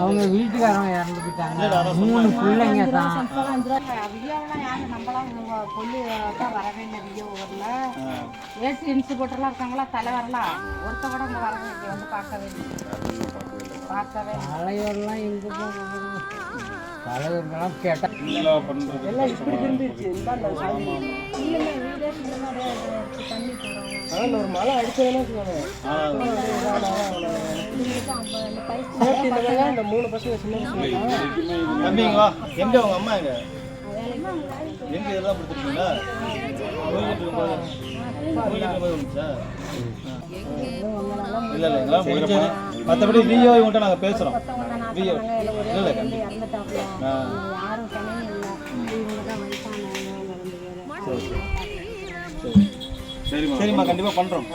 அவங்க வீட்டுக்காரங்க இறந்து போயிட்டாங்க. மூணு பிள்ளைங்க தான். வியோவெல்லாம் யாரு? நம்மளாம் கொல்லி தான் வரவே இல்லை வியோ ஊரில் ஏசி இன்ஸ்டியூட்டர்லாம் இருக்காங்களா? தலைவரெல்லாம் ஒருத்த கூட இங்கே வரவே இல்லை வந்து பார்க்கவே இல்லை. பார்க்கவே இல்லை. தலைவர்லாம் எங்கே போகணும் தலைவர்கள்லாம் கேட்டால் எல்லாம் இப்படி மாதிரி ஆயிடுச்சு. தண்ணி போடுறோம் ஆனால் ஒரு மழை அடிச்சதுன்னு இந்த மூணு பசங்க சின்ன பசங்க. தம்பிங்க வா. எங்க உங்க அம்மா எங்க? எங்க இதெல்லாம் கொடுத்துருக்கீங்களா? நோய் இருக்கும்போது நோய் இருக்கும்போது வந்துச்சா? இல்ல இல்ல எங்களாம் முடிஞ்சது மற்றபடி விஓ இவங்கள்ட்ட நாங்கள் பேசுகிறோம் விஓ இல்லை இல்லை கண்டிப்பாக சரிம்மா. சரிம்மா கண்டிப்பாக பண்ணுறோம்